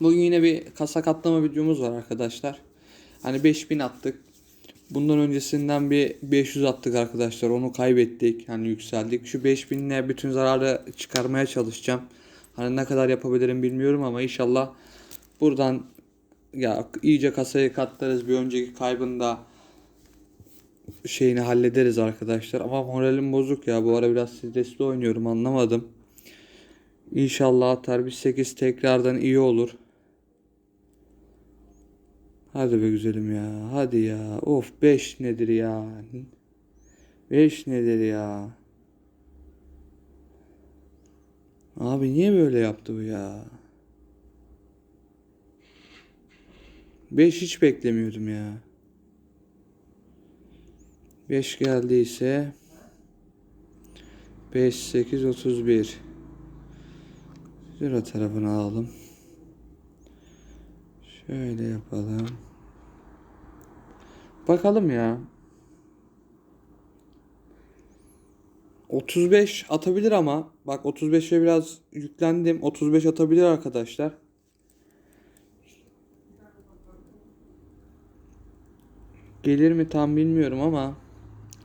Bugün yine bir kasa katlama videomuz var arkadaşlar. Hani 5000 attık. Bundan öncesinden bir 500 attık arkadaşlar. Onu kaybettik. Hani yükseldik. Şu 5000'le bütün zararı çıkarmaya çalışacağım. Hani ne kadar yapabilirim bilmiyorum ama inşallah buradan ya iyice kasayı katlarız. Bir önceki kaybında şeyini hallederiz arkadaşlar. Ama moralim bozuk ya. Bu ara biraz stresli oynuyorum anlamadım. İnşallah atar bir 8 tekrardan iyi olur. Hadi be güzelim ya. Hadi ya. Of 5 nedir ya? 5 nedir ya? Abi niye böyle yaptı bu ya? 5 hiç beklemiyordum ya. 5 geldiyse 5 8 31 Zero tarafını alalım. Şöyle yapalım. Bakalım ya. 35 atabilir ama bak 35'e biraz yüklendim. 35 atabilir arkadaşlar. Gelir mi tam bilmiyorum ama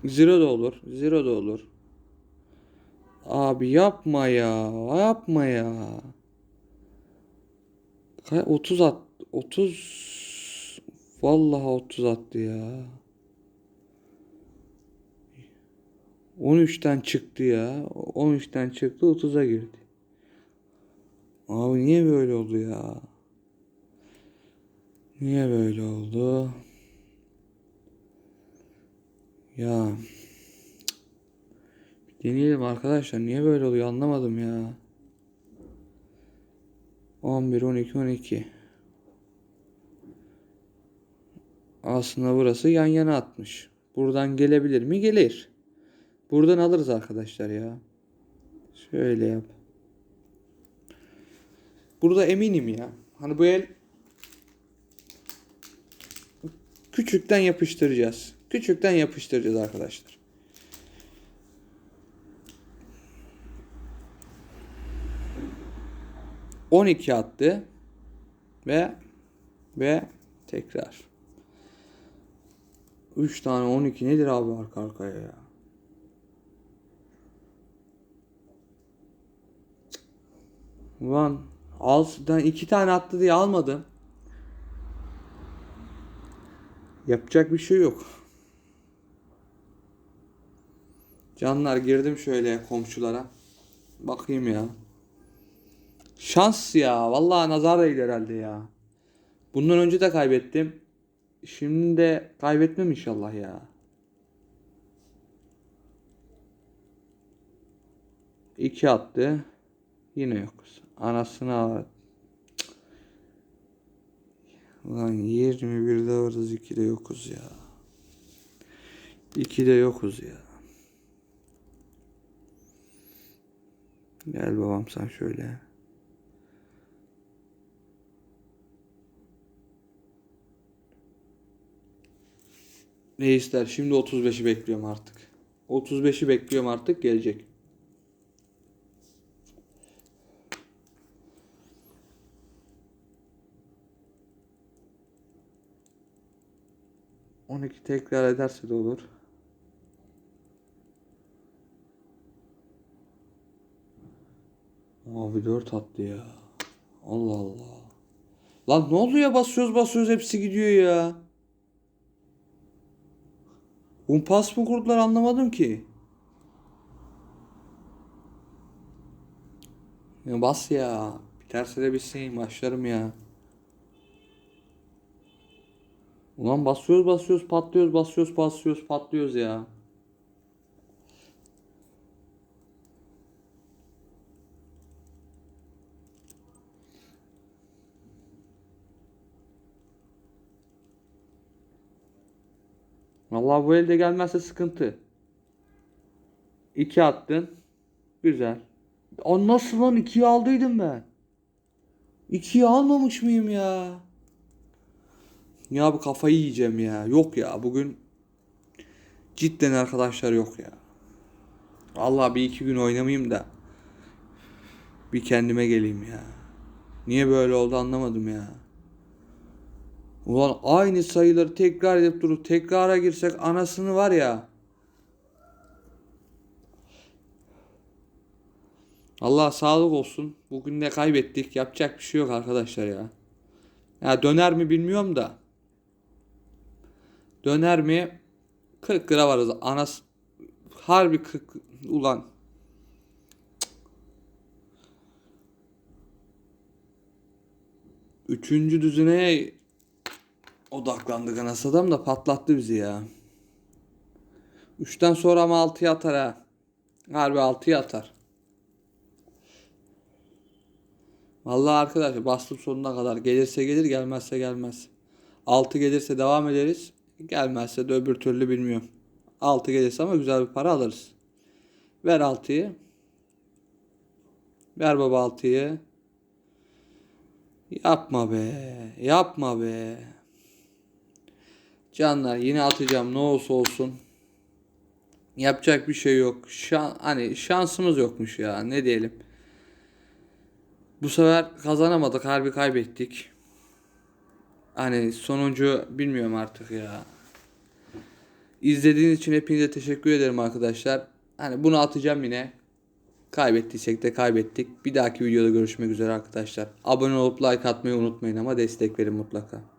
Zero da olur. Zero da olur. Abi yapma ya. Yapma ya. Kay 30 at. 30 Vallahi 30 attı ya. 13'ten çıktı ya. 13'ten çıktı 30'a girdi. Abi niye böyle oldu ya? Niye böyle oldu? Ya Deneyelim arkadaşlar. Niye böyle oluyor anlamadım ya. 11, 12, 12. Aslında burası yan yana atmış. Buradan gelebilir mi? Gelir. Buradan alırız arkadaşlar ya. Şöyle yap. Burada eminim ya. Hani bu el küçükten yapıştıracağız. Küçükten yapıştıracağız arkadaşlar. On iki attı ve ve tekrar. 3 tane 12 nedir abi arka arkaya ya? Ulan al iki tane attı diye almadım. Yapacak bir şey yok. Canlar girdim şöyle komşulara. Bakayım ya. Şans ya. Vallahi nazar değil herhalde ya. Bundan önce de kaybettim. Şimdi de kaybetmem inşallah ya. İki attı. Yine yok. Anasını ağır. Ulan 21'de varız 2'de yokuz ya. 2'de yokuz ya. Gel babam sen şöyle. Ne ister? Şimdi 35'i bekliyorum artık. 35'i bekliyorum artık gelecek. On iki tekrar ederse de olur. Abi 4 attı ya. Allah Allah. Lan ne oluyor basıyoruz basıyoruz hepsi gidiyor ya. Umpas mı kurdular anlamadım ki. Ya bas ya. Biterse de bitsin başlarım ya. Ulan basıyoruz basıyoruz patlıyoruz basıyoruz basıyoruz patlıyoruz ya. Vallahi bu elde gelmezse sıkıntı. İki attın. Güzel. O nasıl lan ikiyi aldıydım ben. İkiyi almamış mıyım ya? Ya bu kafayı yiyeceğim ya. Yok ya bugün cidden arkadaşlar yok ya. Allah bir iki gün oynamayayım da bir kendime geleyim ya. Niye böyle oldu anlamadım ya. Ulan aynı sayıları tekrar edip durup tekrara girsek anasını var ya. Allah sağlık olsun. Bugün de kaybettik. Yapacak bir şey yok arkadaşlar ya. Ya döner mi bilmiyorum da. Döner mi? 40 lira varız. Anas harbi 40 ulan. Üçüncü düzine odaklandık anasını adam da patlattı bizi ya. Üçten sonra ama altıya atar ha. Harbi altıya atar. Vallahi arkadaşlar bastım sonuna kadar. Gelirse gelir gelmezse gelmez. 6 gelirse devam ederiz. Gelmezse de öbür türlü bilmiyorum. 6 gelirse ama güzel bir para alırız. Ver 6'yı. Ver baba 6'yı. Yapma be. Yapma be. Canlar yine atacağım ne olursa olsun. Yapacak bir şey yok. Şan, hani şansımız yokmuş ya ne diyelim. Bu sefer kazanamadık. Harbi kaybettik. Hani sonuncu bilmiyorum artık ya. İzlediğiniz için hepinize teşekkür ederim arkadaşlar. Hani bunu atacağım yine. Kaybettiysek de kaybettik. Bir dahaki videoda görüşmek üzere arkadaşlar. Abone olup like atmayı unutmayın ama destek verin mutlaka.